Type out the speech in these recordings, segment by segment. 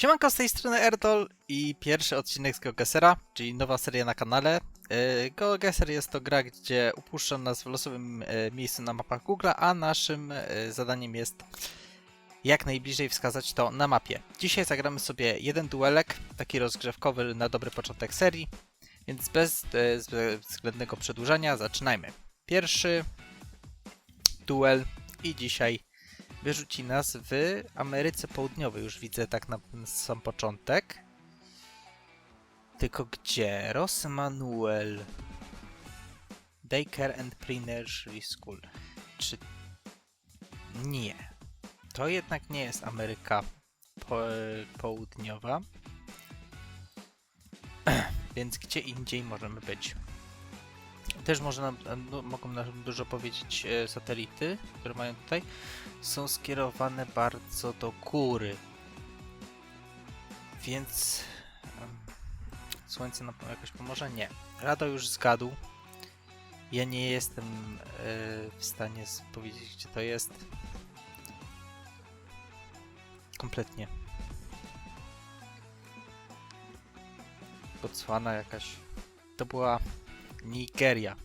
Siemanko, z tej strony Erdol i pierwszy odcinek z GeoGesera, czyli nowa seria na kanale. Yy, GeoGeser jest to gra, gdzie upuszczam nas w losowym e, miejscu na mapach Google, a naszym e, zadaniem jest jak najbliżej wskazać to na mapie. Dzisiaj zagramy sobie jeden duelek, taki rozgrzewkowy na dobry początek serii, więc bez e, względnego przedłużania zaczynajmy. Pierwszy duel i dzisiaj wyrzuci nas w Ameryce Południowej. Już widzę tak na sam początek. Tylko gdzie? Ros Manuel. Daycare and Pre-Nursery School. Czy... Nie. To jednak nie jest Ameryka po Południowa. Więc gdzie indziej możemy być? Też może nam, no, mogą nam dużo powiedzieć e, satelity, które mają tutaj są skierowane bardzo do góry. Więc słońce nam jakoś pomoże? Nie. Rado już zgadł. Ja nie jestem e, w stanie powiedzieć, gdzie to jest. Kompletnie. Botswana jakaś. To była Nigeria.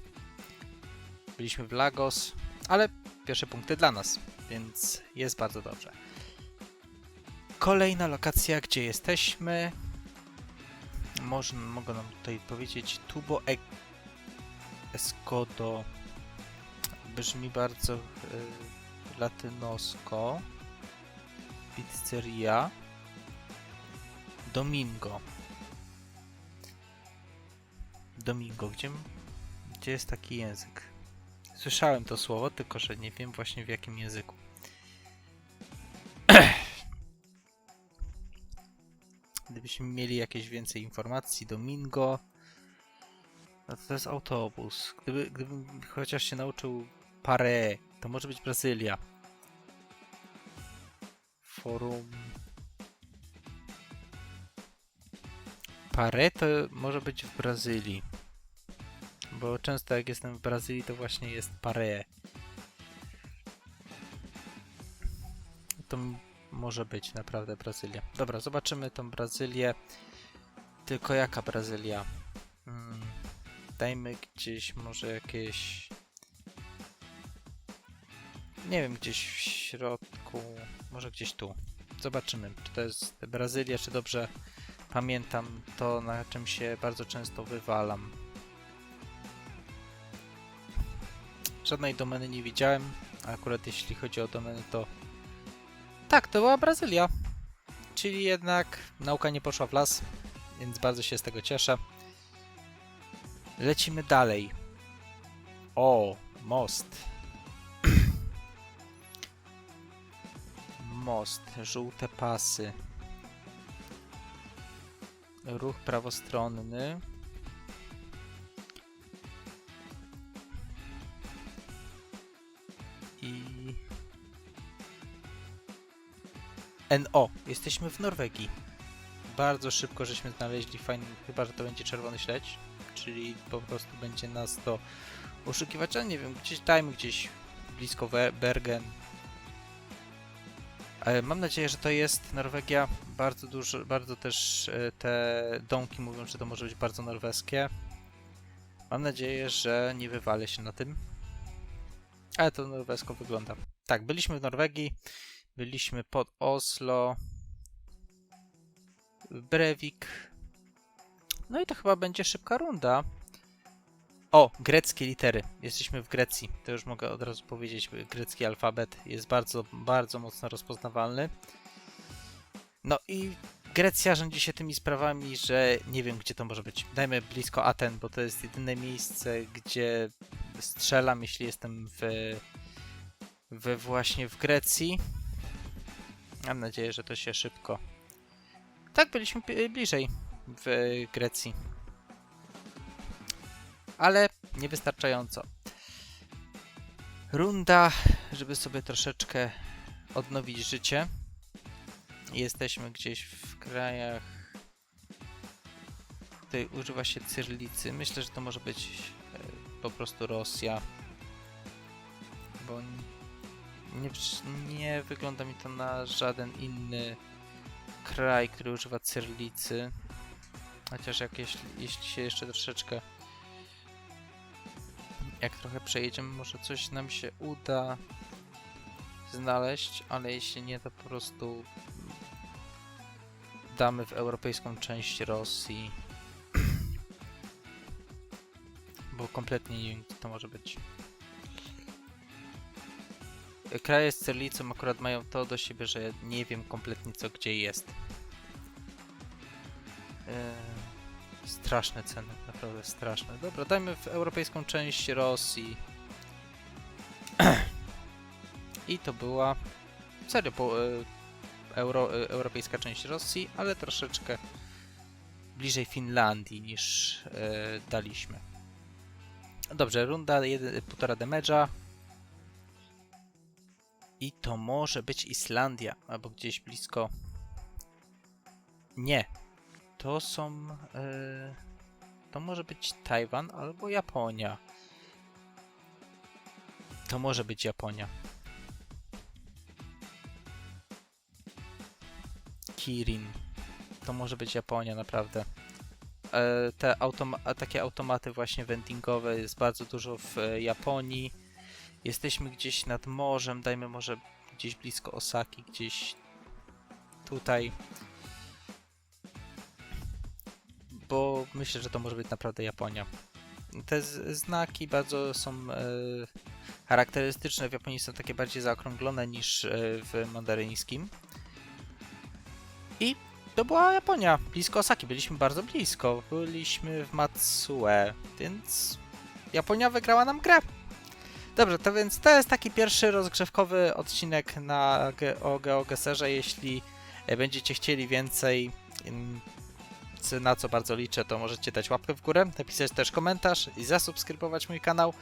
Byliśmy w Lagos, ale pierwsze punkty dla nas, więc jest bardzo dobrze. Kolejna lokacja, gdzie jesteśmy. Może, mogą nam tutaj powiedzieć Tubo e Escodo. Brzmi bardzo y, latynosko. Pizzeria. Domingo. Domingo, gdzie, gdzie jest taki język? Słyszałem to słowo, tylko że nie wiem właśnie w jakim języku. Gdybyśmy mieli jakieś więcej informacji, Domingo. No to, jest autobus. Gdyby, gdybym chociaż się nauczył parę, to może być Brazylia. Forum. Parę to może być w Brazylii. Bo często jak jestem w Brazylii, to właśnie jest parę. To może być naprawdę Brazylia. Dobra, zobaczymy tą Brazylię. Tylko jaka Brazylia? Hmm. Dajmy gdzieś może jakieś... Nie wiem, gdzieś w środku. Może gdzieś tu. Zobaczymy, czy to jest Brazylia, czy dobrze pamiętam to, na czym się bardzo często wywalam. Żadnej domeny nie widziałem, akurat jeśli chodzi o domeny, to tak, to była Brazylia. Czyli jednak nauka nie poszła w las, więc bardzo się z tego cieszę. Lecimy dalej. O, most. most, żółte pasy. Ruch prawostronny. NO. Jesteśmy w Norwegii. Bardzo szybko żeśmy znaleźli fajny, chyba że to będzie czerwony śledź, czyli po prostu będzie nas to oszukiwać, ale nie wiem, gdzieś dajmy gdzieś blisko Bergen. E, Mam nadzieję, że to jest Norwegia. Bardzo dużo, bardzo też e, te domki mówią, że to może być bardzo norweskie. Mam nadzieję, że nie wywalę się na tym. Ale to norwesko wygląda. Tak, byliśmy w Norwegii, byliśmy pod Oslo, w Brevik. No i to chyba będzie szybka runda. O, greckie litery. Jesteśmy w Grecji. To już mogę od razu powiedzieć. Grecki alfabet jest bardzo, bardzo mocno rozpoznawalny. No i Grecja rządzi się tymi sprawami, że nie wiem, gdzie to może być. Dajmy blisko Aten, bo to jest jedyne miejsce, gdzie strzelam, jeśli jestem w, we właśnie w Grecji. Mam nadzieję, że to się szybko. Tak, byliśmy bliżej w Grecji. Ale niewystarczająco. Runda, żeby sobie troszeczkę odnowić życie. Jesteśmy gdzieś w krajach. Tutaj używa się cyrlicy. Myślę, że to może być e, po prostu Rosja. Bo nie, nie wygląda mi to na żaden inny kraj, który używa cyrlicy. Chociaż jak jeśli, jeśli się jeszcze troszeczkę jak trochę przejedziemy, może coś nam się uda znaleźć, ale jeśli nie, to po prostu damy w europejską część Rosji. Bo kompletnie nie wiem, to może być. Kraje z cyrlicą akurat mają to do siebie, że nie wiem kompletnie co gdzie jest. Eee, straszne ceny, naprawdę straszne. Dobra, dajmy w europejską część Rosji. I to była serio po, e, euro, e, europejska część Rosji, ale troszeczkę bliżej Finlandii niż e, daliśmy. Dobrze, runda 1,5 damage'a. I to może być Islandia, albo gdzieś blisko. Nie. To są. e, to może być Tajwan albo Japonia. To może być Japonia. Kirin. To może być Japonia, naprawdę. E, te automa takie automaty właśnie vendingowe jest bardzo dużo w e, Japonii. Jesteśmy gdzieś nad morzem, dajmy może gdzieś blisko Osaki, gdzieś tutaj. Bo myślę, że to może być naprawdę Japonia. Te znaki bardzo są e, charakterystyczne. W Japonii są takie bardziej zaokrąglone niż e, w mandaryńskim. I to była Japonia, blisko Osaki. Byliśmy bardzo blisko. Byliśmy w Matsue, więc Japonia wygrała nam grę. Dobrze, to więc to jest taki pierwszy rozgrzewkowy odcinek na, Ge- o GeoGeserze. Jeśli e, będziecie chcieli więcej, co- na co bardzo liczę, to możecie dać łapkę w górę, napisać też komentarz i zasubskrybować mój kanał.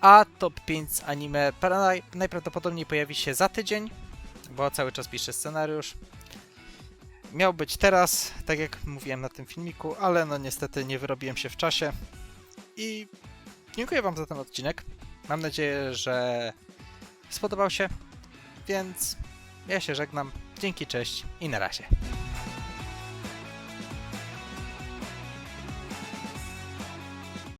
A top 5 z anime pra- najprawdopodobniej pojawi się za tydzień, bo cały czas piszę scenariusz. Miał być teraz, tak jak mówiłem na tym filmiku, ale no niestety nie wyrobiłem się w czasie. I dziękuję Wam za ten odcinek. Mam nadzieję, że spodobał się, więc ja się żegnam. Dzięki, cześć i na razie.